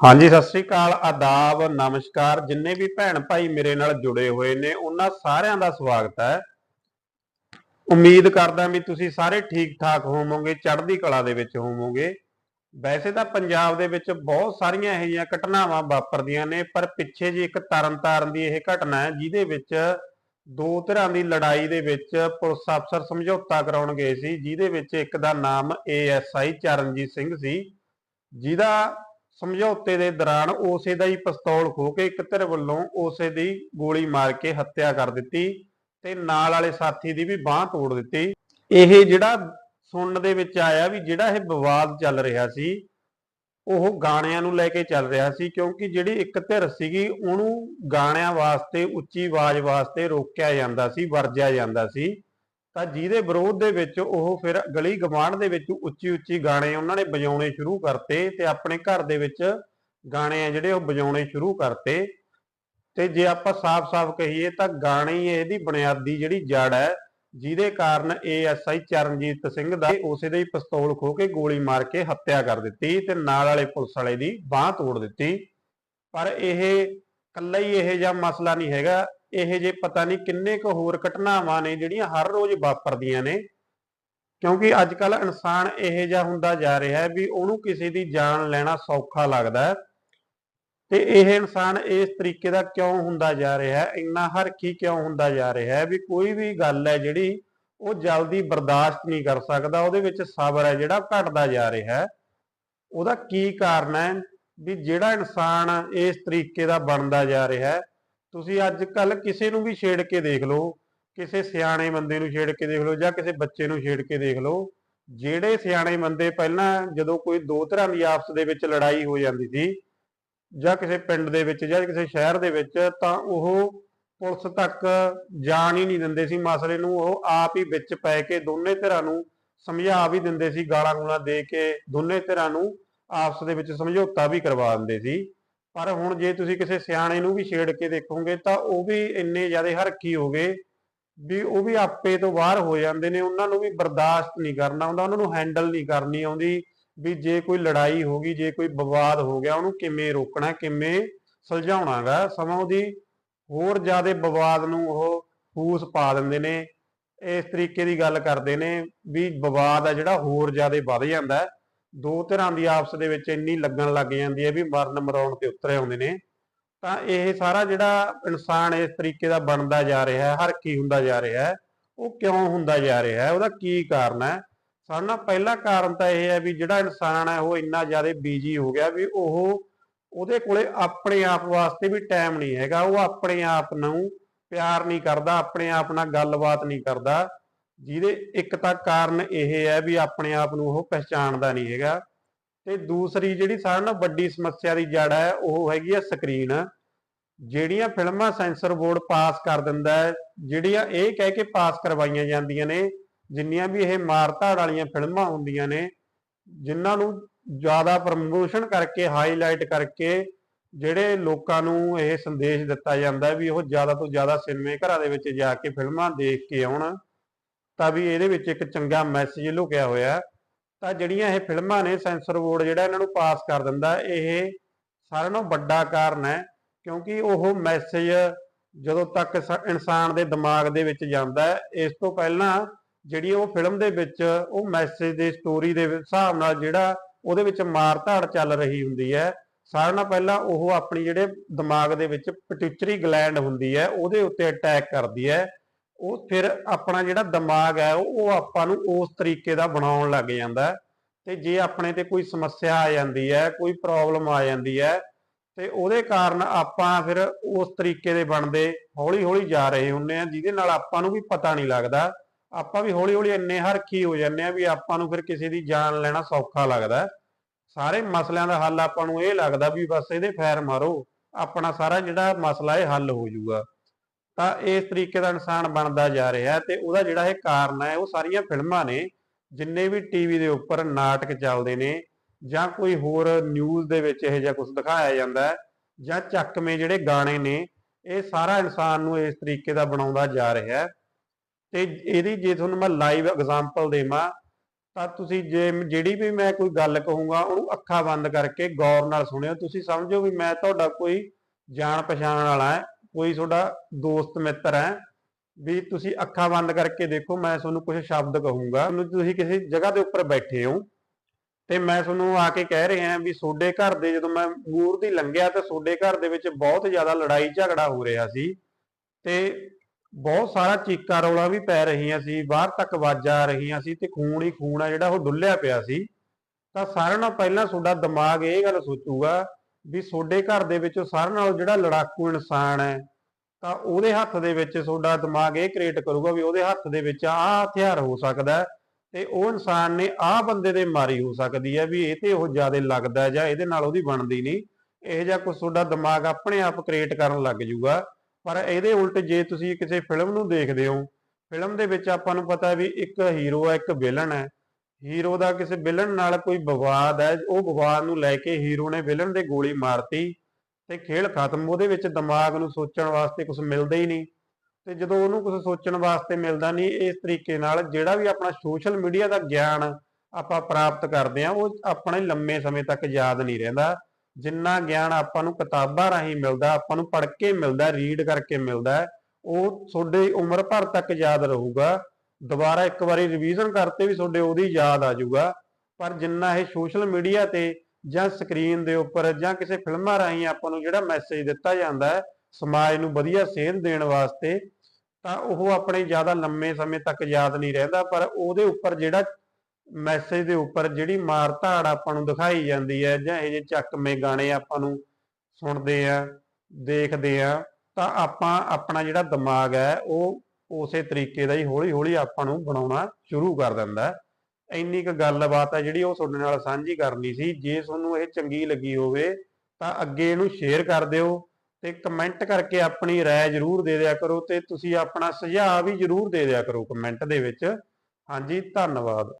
ਹਾਂਜੀ, ਸਤਿ ਸ੍ਰੀ ਅਕਾਲ, ਆਦਾਬ, ਨਮਸਕਾਰ। ਜਿੰਨੇ ਵੀ ਭੈਣ ਭਾਈ ਮੇਰੇ ਨਾਲ ਜੁੜੇ ਹੋਏ ਨੇ, ਉਹਨਾਂ ਸਾਰਿਆਂ ਦਾ ਸਵਾਗਤ ਹੈ। ਉਮੀਦ ਕਰਦਾ ਵੀ ਤੁਸੀਂ ਸਾਰੇ ਠੀਕ ਠਾਕ ਹੋਵੋਗੇ, ਚੜ੍ਹਦੀ ਕਲਾ ਦੇ ਵਿੱਚ ਹੋਵੋਗੇ। ਵੈਸੇ ਤਾਂ ਪੰਜਾਬ ਦੇ ਵਿੱਚ ਬਹੁਤ ਸਾਰੀਆਂ ਇਹੋ ਜਿਹੀਆਂ ਘਟਨਾਵਾਂ ਵਾਪਰਦੀਆਂ ਨੇ, ਪਰ ਪਿੱਛੇ ਜੀ ਇੱਕ ਤਰਨਤਾਰਨ ਦੀ ਇਹ ਘਟਨਾ ਹੈ, ਜਿਹਦੇ ਵਿੱਚ ਦੋ ਧਿਰਾਂ ਦੀ ਲੜਾਈ ਦੇ ਵਿੱਚ ਪੁਲਿਸ ਅਫਸਰ ਸਮਝੌਤਾ ਕਰਾਉਣ ਗਏ ਸੀ, ਜਿਹਦੇ ਵਿੱਚ ਇੱਕ ਦਾ ਨਾਮ ਏਐਸਆਈ ਚਰਨਜੀਤ ਸਿੰਘ ਸੀ, ਜਿਹਦਾ ਸਮਝੌਤੇ ਦੇ ਦੌਰਾਨ ਉਸੇ ਦਾ ਹੀ ਪਿਸਤੌਲ ਖੋ ਕੇ ਇੱਕ ਧਿਰ ਵੱਲੋਂ ਉਸੇ ਦੀ ਗੋਲੀ ਮਾਰ ਕੇ ਹੱਤਿਆ ਕਰ ਦਿੱਤੀ ਤੇ ਨਾਲ ਵਾਲੇ ਸਾਥੀ ਦੀ ਵੀ ਬਾਹ ਤੋੜ ਦਿੱਤੀ। ਇਹ ਜਿਹੜਾ ਸੁਣਨ ਦੇ ਵਿੱਚ ਆਇਆ ਵੀ ਜਿਹੜਾ ਇਹ ਵਿਵਾਦ ਚੱਲ ਰਿਹਾ ਸੀ, ਉਹ ਗਾਣਿਆਂ ਨੂੰ ਲੈ ਕੇ ਚੱਲ ਰਿਹਾ ਸੀ ਕਿਉਂਕਿ ਜਿਹੜੀ ਇੱਕ ਧਿਰ ਸੀਗੀ, ਉਹਨੂੰ ਗਾਣਿਆਂ ਵਾਸਤੇ, ਉੱਚੀ ਆਵਾਜ਼ ਵਾਸਤੇ ਰੋਕਿਆ ਜਾਂਦਾ ਸੀ, ਵਰਜਿਆ ਜਾਂਦਾ ਸੀ। ਤਾਂ ਜਿਹਦੇ ਵਿਰੋਧ ਦੇ ਵਿੱਚ ਉਹ ਫਿਰ ਗਲੀ ਗਵਾਂਢ ਦੇ ਵਿੱਚ ਉੱਚੀ ਉੱਚੀ ਗਾਣੇ ਉਹਨਾਂ ਨੇ ਵਜਾਉਣੇ ਸ਼ੁਰੂ ਕਰਤੇ ਤੇ ਆਪਣੇ ਘਰ ਦੇ ਵਿੱਚ ਗਾਣੇ ਆ ਜਿਹੜੇ ਉਹ ਵਜਾਉਣੇ ਸ਼ੁਰੂ ਕਰਤੇ। ਤੇ ਜੇ ਆਪਾਂ ਸਾਫ਼-ਸਾਫ਼ ਕਹੀਏ ਤਾਂ ਗਾਣੇ ਹੀ ਇਹਦੀ ਬੁਨਿਆਦੀ ਜਿਹੜੀ ਜੜ ਹੈ, ਜਿਹਦੇ ਕਾਰਨ ਏਐਸਆਈ ਚਰਨਜੀਤ ਸਿੰਘ ਦਾ ਉਸੇ ਦੇ ਹੀ ਪਿਸਤੌਲ ਖੋ ਕੇ ਗੋਲੀ ਮਾਰ ਕੇ ਹੱਤਿਆ ਕਰ ਦਿੱਤੀ ਤੇ ਨਾਲ ਵਾਲੇ ਪੁਲਿਸ ਵਾਲੇ ਦੀ ਬਾਹ ਤੋੜ ਦਿੱਤੀ। ਪਰ ਇਹ ਕੱਲਾ ਹੀ ਇਹ ਜਿਹਾ ਮਸਲਾ ਨਹੀਂ ਹੈਗਾ। ਇਹ ਜੇ ਪਤਾ ਨਹੀਂ ਕਿੰਨੇ ਕੁ ਹੋਰ ਘਟਨਾਵਾਂ ਨੇ ਜਿਹੜੀਆਂ ਹਰ ਰੋਜ਼ ਵਾਪਰਦੀਆਂ ਨੇ, ਕਿਉਂਕਿ ਅੱਜ ਕੱਲ ਇਨਸਾਨ ਇਹ ਜਿਹਾ ਹੁੰਦਾ ਜਾ ਰਿਹਾ ਹੈ ਵੀ ਉਹਨੂੰ ਕਿਸੇ ਦੀ ਜਾਨ ਲੈਣਾ ਸੌਖਾ ਲੱਗਦਾ ਹੈ ਤੇ ਇਹ ਇਨਸਾਨ ਇਸ ਤਰੀਕੇ ਦਾ ਕਿਉਂ ਹੁੰਦਾ ਜਾ ਰਿਹਾ ਹੈ ਇੰਨਾ ਹਰਖੀ ਕਿਉਂ ਹੁੰਦਾ ਜਾ ਰਿਹਾ ਹੈ ਵੀ ਕੋਈ ਵੀ ਗੱਲ ਹੈ ਜਿਹੜੀ ਉਹ ਜਲਦੀ ਬਰਦਾਸ਼ਤ ਨਹੀਂ ਕਰ ਸਕਦਾ, ਉਹਦੇ ਵਿੱਚ ਸਬਰ ਹੈ ਜਿਹੜਾ ਘਟਦਾ ਜਾ ਰਿਹਾ ਹੈ। ਉਹਦਾ ਕੀ ਕਾਰਨ ਹੈ ਵੀ ਜਿਹੜਾ ਇਨਸਾਨ ਇਸ ਤਰੀਕੇ ਦਾ ਬਣਦਾ ਜਾ ਰਿਹਾ ਹੈ ਤੁਸੀਂ ਅੱਜ ਕੱਲ ਕਿਸੇ ਨੂੰ ਵੀ ਛੇੜ ਕੇ ਦੇਖ ਲਓ, ਕਿਸੇ ਸਿਆਣੇ ਬੰਦੇ ਨੂੰ ਛੇੜ ਕੇ ਦੇਖ ਲਓ ਜਾਂ ਕਿਸੇ ਬੱਚੇ ਨੂੰ ਛੇੜ ਕੇ ਦੇਖ ਲਓ, ਜਿਹੜੇ ਸਿਆਣੇ ਬੰਦੇ ਪਹਿਲਾਂ ਜਦੋਂ ਕੋਈ ਦੋ ਤਰ੍ਹਾਂ ਦੀ ਆਪਸ ਦੇ ਵਿੱਚ ਲੜਾਈ ਹੋ ਜਾਂਦੀ ਸੀ, ਜਾਂ ਕਿਸੇ ਪਿੰਡ ਦੇ ਵਿੱਚ ਜਾਂ ਕਿਸੇ ਸ਼ਹਿਰ ਦੇ ਵਿੱਚ, ਤਾਂ ਉਹ ਪੁਲਿਸ ਤੱਕ ਜਾਣ ਹੀ ਨਹੀਂ ਦਿੰਦੇ ਸੀ। ਮਸਲੇ ਨੂੰ ਉਹ ਆਪ ਹੀ ਵਿੱਚ ਪੈ ਕੇ ਦੋਨੇ ਧਿਰਾਂ ਨੂੰ ਸਮਝਾ ਵੀ ਦਿੰਦੇ ਸੀ ਗਾਲਾਂ ਗੂਲਾਂ ਦੇ ਕੇ ਦੋਨੇ ਧਿਰਾਂ ਨੂੰ ਆਪਸ ਦੇ ਵਿੱਚ ਸਮਝੌਤਾ ਵੀ ਕਰਵਾ ਦਿੰਦੇ ਸੀ। ਪਰ ਹੁਣ ਜੇ ਤੁਸੀਂ ਕਿਸੇ ਸਿਆਣੇ ਨੂੰ ਵੀ ਛੇੜ ਕੇ ਦੇਖੋਗੇ ਤਾਂ ਉਹ ਵੀ ਇੰਨੇ ਜ਼ਿਆਦਾ ਹਰਕੀ ਹੋ ਗਏ ਵੀ ਉਹ ਵੀ ਆਪੇ ਤੋਂ ਬਾਹਰ ਹੋ ਜਾਂਦੇ ਨੇ, ਉਹਨਾਂ ਨੂੰ ਵੀ ਬਰਦਾਸ਼ਤ ਨਹੀਂ ਕਰਨਾ ਆਉਂਦਾ, ਉਹਨਾਂ ਨੂੰ ਹੈਂਡਲ ਨਹੀਂ ਕਰਨੀ ਆਉਂਦੀ ਵੀ ਜੇ ਕੋਈ ਲੜਾਈ ਹੋ ਗਈ, ਜੇ ਕੋਈ ਵਿਵਾਦ ਹੋ ਗਿਆ, ਉਹਨੂੰ ਕਿਵੇਂ ਰੋਕਣਾ, ਕਿਵੇਂ ਸੁਲਝਾਉਣਾਗਾ? ਸਮਾਂ ਉਹਦੀ ਹੋਰ ਜ਼ਿਆਦਾ ਵਿਵਾਦ ਨੂੰ ਉਹ ਫੂਸ ਪਾ ਦਿੰਦੇ ਨੇ, ਇਸ ਤਰੀਕੇ ਦੀ ਗੱਲ ਕਰਦੇ ਨੇ ਵੀ ਵਿਵਾਦ ਆ ਜਿਹੜਾ ਹੋਰ ਜ਼ਿਆਦਾ ਵੱਧ ਜਾਂਦਾ। ਦੋ ਧਿਰਾਂ ਦੀ ਆਪਸ ਦੇ ਵਿੱਚ ਇੰਨੀ ਲੱਗਣ ਲੱਗ ਜਾਂਦੀ ਹੈ ਵੀ ਮਰਨ ਮਰਾਉਣ ਤੇ ਉਤਰੇ ਆਉਂਦੇ ਨੇ, ਤਾਂ ਇਹ ਸਾਰਾ ਜਿਹੜਾ ਇਨਸਾਨ ਇਸ ਤਰੀਕੇ ਦਾ ਬਣਦਾ ਜਾ ਰਿਹਾ ਹੈ, ਹਰ ਕੀ ਹੁੰਦਾ ਜਾ ਰਿਹਾ ਹੈ, ਉਹ ਕਿਉਂ ਹੁੰਦਾ ਜਾ ਰਿਹਾ ਹੈ, ਉਹਦਾ ਕੀ ਕਾਰਨ ਹੈ? ਸਾਡਾ ਪਹਿਲਾ ਕਾਰਨ ਤਾਂ ਇਹ ਹੈ ਵੀ ਜਿਹੜਾ ਇਨਸਾਨ ਹੈ ਉਹ ਇੰਨਾ ਜ਼ਿਆਦਾ ਬੀਜੀ ਹੋ ਗਿਆ ਵੀ ਉਹ ਉਹਦੇ ਕੋਲੇ ਆਪਣੇ ਆਪ ਵਾਸਤੇ ਵੀ ਟਾਈਮ ਨਹੀਂ ਹੈਗਾ, ਉਹ ਆਪਣੇ ਆਪ ਨੂੰ ਪਿਆਰ ਨਹੀਂ ਕਰਦਾ, ਆਪਣੇ ਆਪ ਨਾਲ ਗੱਲਬਾਤ ਨਹੀਂ ਕਰਦਾ ਜਿਹਦੇ ਇੱਕ ਤਾਂ ਕਾਰਨ ਇਹ ਹੈ ਵੀ ਆਪਣੇ ਆਪ ਨੂੰ ਉਹ ਪਹਿਚਾਣਦਾ ਨਹੀਂ ਹੈਗਾ ਤੇ ਦੂਸਰੀ ਜਿਹੜੀ ਸਾਰਿਆਂ ਨਾਲੋਂ ਵੱਡੀ ਸਮੱਸਿਆ ਦੀ ਜੜ ਹੈ, ਉਹ ਹੈਗੀ ਹੈ ਸਕਰੀਨ। ਜਿਹੜੀਆਂ ਫਿਲਮਾਂ ਸੈਂਸਰ ਬੋਰਡ ਪਾਸ ਕਰ ਦਿੰਦਾ ਹੈ, ਜਿਹੜੀਆਂ ਇਹ ਕਹਿ ਕੇ ਪਾਸ ਕਰਵਾਈਆਂ ਜਾਂਦੀਆਂ ਨੇ, ਜਿੰਨੀਆਂ ਵੀ ਇਹ ਮਾਰਧਾੜ ਵਾਲੀਆਂ ਫਿਲਮਾਂ ਹੁੰਦੀਆਂ ਨੇ, ਜਿਨ੍ਹਾਂ ਨੂੰ ਜ਼ਿਆਦਾ ਪ੍ਰਮੋਸ਼ਨ ਕਰਕੇ ਹਾਈਲਾਈਟ ਕਰਕੇ ਜਿਹੜੇ ਲੋਕਾਂ ਨੂੰ ਇਹ ਸੰਦੇਸ਼ ਦਿੱਤਾ ਜਾਂਦਾ ਵੀ ਉਹ ਜ਼ਿਆਦਾ ਤੋਂ ਜ਼ਿਆਦਾ ਸਿਨੇਮੇ ਘਰਾਂ ਦੇ ਵਿੱਚ ਜਾ ਕੇ ਫਿਲਮਾਂ ਦੇਖ ਕੇ ਆਉਣ। ਤਾਂ ਵੀ ਇਹਦੇ ਵਿੱਚ ਇੱਕ ਚੰਗਾ ਮੈਸੇਜ ਲੁਕਿਆ ਹੋਇਆ ਤਾਂ ਜਿਹੜੀਆਂ ਇਹ ਫਿਲਮਾਂ ਨੇ, ਸੈਂਸਰ ਬੋਰਡ ਜਿਹੜਾ ਇਹਨਾਂ ਨੂੰ ਪਾਸ ਕਰ ਦਿੰਦਾ, ਇਹ ਸਾਰਿਆਂ ਨਾਲੋਂ ਵੱਡਾ ਕਾਰਨ ਹੈ, ਕਿਉਂਕਿ ਉਹ ਮੈਸੇਜ ਜਦੋਂ ਤੱਕ ਇਨਸਾਨ ਦੇ ਦਿਮਾਗ ਦੇ ਵਿੱਚ ਜਾਂਦਾ ਹੈ, ਇਸ ਤੋਂ ਪਹਿਲਾਂ ਜਿਹੜੀ ਉਹ ਫਿਲਮ ਦੇ ਵਿੱਚ ਉਹ ਮੈਸੇਜ ਦੇ ਸਟੋਰੀ ਦੇ ਹਿਸਾਬ ਨਾਲ ਜਿਹੜਾ ਉਹਦੇ ਵਿੱਚ ਮਾਰ-ਧਾੜ ਚੱਲ ਰਹੀ ਹੁੰਦੀ ਹੈ, ਸਾਰਿਆਂ ਨਾਲ ਪਹਿਲਾਂ ਉਹ ਆਪਣੀ ਜਿਹੜੇ ਦਿਮਾਗ ਦੇ ਵਿੱਚ ਪਿਟਿਊਟਰੀ ਗਲੈਂਡ ਹੁੰਦੀ ਹੈ, ਉਹਦੇ ਉੱਤੇ ਅਟੈਕ ਕਰਦੀ ਹੈ। ਉਹ ਫਿਰ ਆਪਣਾ ਜਿਹੜਾ ਦਿਮਾਗ ਹੈ, ਉਹ ਆਪਾਂ ਨੂੰ ਉਸ ਤਰੀਕੇ ਦਾ ਬਣਾਉਣ ਲੱਗ ਜਾਂਦਾ ਤੇ ਜੇ ਆਪਣੇ ਤੇ ਕੋਈ ਸਮੱਸਿਆ ਆ ਜਾਂਦੀ ਹੈ, ਕੋਈ ਪ੍ਰੋਬਲਮ ਆ ਜਾਂਦੀ ਹੈ, ਤੇ ਉਹਦੇ ਕਾਰਨ ਆਪਾਂ ਫਿਰ ਉਸ ਤਰੀਕੇ ਦੇ ਬਣਦੇ ਹੌਲੀ ਹੌਲੀ ਜਾ ਰਹੇ ਹੁੰਨੇ ਆ ਜਿਹਦੇ ਨਾਲ ਆਪਾਂ ਨੂੰ ਵੀ ਪਤਾ ਨਹੀਂ ਲੱਗਦਾ। ਆਪਾਂ ਵੀ ਹੌਲੀ ਹੌਲੀ ਇੰਨੇ ਹਰਖੀ ਹੋ ਜਾਂਦੇ ਆ ਵੀ ਆਪਾਂ ਨੂੰ ਫਿਰ ਕਿਸੇ ਦੀ ਜਾਨ ਲੈਣਾ ਸੌਖਾ ਲੱਗਦਾ ਸਾਰੇ ਮਸਲਿਆਂ ਦਾ ਹੱਲ ਆਪਾਂ ਨੂੰ ਇਹ ਲੱਗਦਾ ਵੀ ਬਸ ਇਹਦੇ ਫੈਰ ਮਾਰੋ, ਆਪਣਾ ਸਾਰਾ ਜਿਹੜਾ ਮਸਲਾ ਇਹ ਹੱਲ ਹੋ ਜਾਊਗਾ। ਤਾਂ ਇਸ ਤਰੀਕੇ ਦਾ ਇਨਸਾਨ ਬਣਦਾ ਜਾ ਰਿਹਾ ਹੈ ਤੇ ਉਹਦਾ ਜਿਹੜਾ ਇਹ ਕਾਰਨ ਹੈ, ਉਹ ਸਾਰੀਆਂ ਫਿਲਮਾਂ ਨੇ, ਜਿੰਨੇ ਵੀ ਟੀਵੀ ਦੇ ਉੱਪਰ ਨਾਟਕ ਚੱਲਦੇ ਨੇ ਜਾਂ ਕੋਈ ਹੋਰ ਨਿਊਜ਼ ਦੇ ਵਿੱਚ ਇਹ ਜਿਹਾ ਕੁਝ ਦਿਖਾਇਆ ਜਾਂਦਾ ਹੈ ਜਾਂ ਚੱਕਵੇਂ ਜਿਹੜੇ ਗਾਣੇ ਨੇ, ਇਹ ਸਾਰਾ ਇਨਸਾਨ ਨੂੰ ਇਸ ਤਰੀਕੇ ਦਾ ਬਣਾਉਂਦਾ ਜਾ ਰਿਹਾ ਹੈ। ਤੇ ਇਹਦੀ ਜੇ ਤੁਹਾਨੂੰ ਮੈਂ ਲਾਈਵ ਐਗਜ਼ਾਮਪਲ ਦੇਵਾਂ, ਤਾਂ ਤੁਸੀਂ ਜੇ ਜਿਹੜੀ ਵੀ ਮੈਂ ਕੋਈ ਗੱਲ ਕਹੂੰਗਾ, ਉਹਨੂੰ ਅੱਖਾਂ ਬੰਦ ਕਰਕੇ ਗੌਰ ਨਾਲ ਸੁਣਿਓ। ਤੁਸੀਂ ਸਮਝੋ ਵੀ ਮੈਂ ਤੁਹਾਡਾ ਕੋਈ ਜਾਣ ਪਛਾਣ ਵਾਲਾ ਹੈ। ਕੋਈ ਤੁਹਾਡਾ ਦੋਸਤ, ਮਿੱਤਰ ਹੈ, ਵੀ ਤੁਸੀਂ ਅੱਖਾਂ ਬੰਦ ਕਰਕੇ ਦੇਖੋ, ਮੈਂ ਤੁਹਾਨੂੰ ਕੁਝ ਸ਼ਬਦ ਕਹੂੰਗਾ। ਤੁਸੀਂ ਕਿਸੇ ਜਗ੍ਹਾ ਦੇ ਉੱਪਰ ਬੈਠੇ ਹੋ ਤੇ ਮੈਂ ਤੁਹਾਨੂੰ ਆ ਕੇ ਕਹਿ ਰਿਹਾ ਵੀ ਤੁਹਾਡੇ ਘਰ ਦੇ ਜਦੋਂ ਮੈਂ ਮੂਰ ਦੀ ਲੰਘਿਆ ਤਾਂ ਤੁਹਾਡੇ ਘਰ ਦੇ ਵਿੱਚ ਬਹੁਤ ਜ਼ਿਆਦਾ ਲੜਾਈ ਝਗੜਾ ਹੋ ਰਿਹਾ ਸੀ ਤੇ ਬਹੁਤ ਸਾਰਾ ਚੀਕਾ ਰੌਲਾ ਵੀ ਪੈ ਰਹੀਆਂ ਸੀ, ਬਾਹਰ ਤੱਕ ਆਵਾਜ਼ਾਂ ਆ ਰਹੀਆਂ ਸੀ ਤੇ ਖੂਨ ਹੀ ਖੂਨ ਆ ਜਿਹੜਾ ਉਹ ਡੁੱਲਿਆ ਪਿਆ ਸੀ। ਤਾਂ ਸਾਰਿਆਂ ਨਾਲੋਂ ਪਹਿਲਾਂ ਤੁਹਾਡਾ ਦਿਮਾਗ ਇਹ ਗੱਲ ਸੋਚੂਗਾ ਵੀ ਤੁਹਾਡੇ ਘਰ ਦੇ ਵਿੱਚ ਸਾਰਿਆਂ ਨਾਲੋਂ ਜਿਹੜਾ ਲੜਾਕੂ ਇਨਸਾਨ ਹੈ, ਤਾਂ ਉਹਦੇ ਹੱਥ ਦੇ ਵਿੱਚ ਤੁਹਾਡਾ ਦਿਮਾਗ ਇਹ ਕ੍ਰੀਏਟ ਕਰੂਗਾ ਵੀ ਉਹਦੇ ਹੱਥ ਦੇ ਵਿੱਚ ਆਹ ਹਥਿਆਰ ਹੋ ਸਕਦਾ ਹੈ ਤੇ ਉਹ ਇਨਸਾਨ ਨੇ ਆਹ ਬੰਦੇ ਦੇ ਮਾਰੀ ਹੋ ਸਕਦੀ ਹੈ ਵੀ ਇਹ ਤੇ ਉਹ ਜ਼ਿਆਦਾ ਲੱਗਦਾ ਜਾਂ ਇਹਦੇ ਨਾਲ ਉਹਦੀ ਬਣਦੀ ਨਹੀਂ। ਇਹ ਜਿਹਾ ਕੁਝ ਤੁਹਾਡਾ ਦਿਮਾਗ ਆਪਣੇ ਆਪ ਕ੍ਰੀਏਟ ਕਰਨ ਲੱਗ ਜਾਊਗਾ ਪਰ ਇਹਦੇ ਉਲਟ ਜੇ ਤੁਸੀਂ ਕਿਸੇ ਫਿਲਮ ਨੂੰ ਦੇਖਦੇ ਹੋ ਫਿਲਮ ਦੇ ਵਿੱਚ ਆਪਾਂ ਨੂੰ ਪਤਾ ਵੀ ਇੱਕ ਹੀਰੋ ਹੈ, ਇੱਕ ਵਿਲਨ ਹੈ ਹੀਰੋ ਦਾ ਕਿਸੇ ਵਿਲਨ ਨਾਲ ਕੋਈ ਵਿਵਾਦ ਹੈ, ਉਹ ਵਿਵਾਦ ਨੂੰ ਲੈ ਕੇ ਹੀਰੋ ਨੇ ਵਿਲਨ ਦੇ ਗੋਲੀ ਮਾਰਤੀ ਤੇ ਖੇਲ ਖਤਮ। ਉਹਦੇ ਵਿੱਚ ਦਿਮਾਗ ਨੂੰ ਸੋਚਣ ਵਾਸਤੇ ਕੁਝ ਮਿਲਦਾ ਹੀ ਨਹੀਂ ਤੇ ਜਦੋਂ ਉਹਨੂੰ ਕੁਝ ਸੋਚਣ ਵਾਸਤੇ ਮਿਲਦਾ ਨਹੀਂ, ਇਸ ਤਰੀਕੇ ਨਾਲ ਜਿਹੜਾ ਵੀ ਆਪਣਾ ਸੋਸ਼ਲ ਮੀਡੀਆ ਦਾ ਗਿਆਨ ਆਪਾਂ ਪ੍ਰਾਪਤ ਕਰਦੇ ਆ ਉਹ ਆਪਣੇ ਲੰਮੇ ਸਮੇਂ ਤੱਕ ਯਾਦ ਨਹੀਂ ਰਹਿੰਦਾ। ਜਿੰਨਾ ਗਿਆਨ ਆਪਾਂ ਨੂੰ ਕਿਤਾਬਾਂ ਰਾਹੀਂ ਮਿਲਦਾ, ਆਪਾਂ ਨੂੰ ਪੜ੍ਹ ਕੇ ਮਿਲਦਾ ਰੀਡ ਕਰਕੇ ਮਿਲਦਾ, ਉਹ ਤੁਹਾਡੇ ਉਮਰ ਭਰ ਤੱਕ ਯਾਦ ਰਹੂਗਾ। ਦੁਬਾਰਾ ਇੱਕ ਵਾਰੀ ਰਿਵੀਜ਼ਨ ਕਰਤੇ ਵੀ ਤੁਹਾਡੇ ਉਹਦੀ ਯਾਦ ਆ ਜਾਊਗਾ। ਪਰ ਜਿੰਨਾ ਇਹ ਸੋਸ਼ਲ ਮੀਡੀਆ ਤੇ ਜਾਂ ਸਕਰੀਨ ਦੇ ਉੱਪਰ ਜਾਂ ਕਿਸੇ ਫਿਲਮਾਂ ਰਾਹੀਂ ਆਪਾਂ ਨੂੰ ਜਿਹੜਾ ਮੈਸੇਜ ਦਿੱਤਾ ਜਾਂਦਾ ਹੈ, ਸਮਾਜ ਨੂੰ ਵਧੀਆ ਸੇਧ ਦੇਣ ਵਾਸਤੇ, ਤਾਂ ਉਹ ਆਪਣੇ ਜ਼ਿਆਦਾ ਲੰਮੇ ਸਮੇਂ ਤੱਕ ਯਾਦ ਨਹੀਂ ਰਹਿੰਦਾ। ਪਰ ਉਹਦੇ ਉੱਪਰ ਜਿਹੜਾ ਮੈਸੇਜ ਦੇ ਉੱਪਰ ਜਿਹੜੀ ਮਾਰ ਧਾੜ ਆਪਾਂ ਨੂੰ ਦਿਖਾਈ ਜਾਂਦੀ ਹੈ ਜਾਂ ਇਹ ਜਿਹੇ ਚੱਕਵੇਂ ਗਾਣੇ ਆਪਾਂ ਨੂੰ ਸੁਣਦੇ ਆ ਦੇਖਦੇ ਆ ਤਾਂ ਆਪਾਂ ਆਪਣਾ ਜਿਹੜਾ ਦਿਮਾਗ ਹੈ, ਉਹ ਉਸੇ ਤਰੀਕੇ ਦਾ ਹੀ ਹੌਲੀ ਹੌਲੀ ਆਪਾਂ ਨੂੰ ਬਣਾਉਣਾ ਸ਼ੁਰੂ ਕਰ ਦਿੰਦਾ ਹੈ ਇੰਨੀ ਕੁ ਗੱਲਬਾਤ ਹੈ ਜਿਹੜੀ ਉਹ ਤੁਹਾਡੇ ਨਾਲ ਸਾਂਝੀ ਕਰਨੀ ਸੀ ਜੇ ਤੁਹਾਨੂੰ ਇਹ ਚੰਗੀ ਲੱਗੀ ਹੋਵੇ ਤਾਂ ਅੱਗੇ ਇਹਨੂੰ ਸ਼ੇਅਰ ਕਰ ਦਿਓ ਤੇ ਕਮੈਂਟ ਕਰਕੇ ਆਪਣੀ رائے ਜ਼ਰੂਰ ਦੇ ਦਿਆ ਕਰੋ ਤੇ ਤੁਸੀਂ ਆਪਣਾ ਸੁਝਾਅ ਵੀ ਜ਼ਰੂਰ ਦੇ ਦਿਆ ਕਰੋ ਕਮੈਂਟ ਦੇ ਵਿੱਚ ਹਾਂਜੀ ਧੰਨਵਾਦ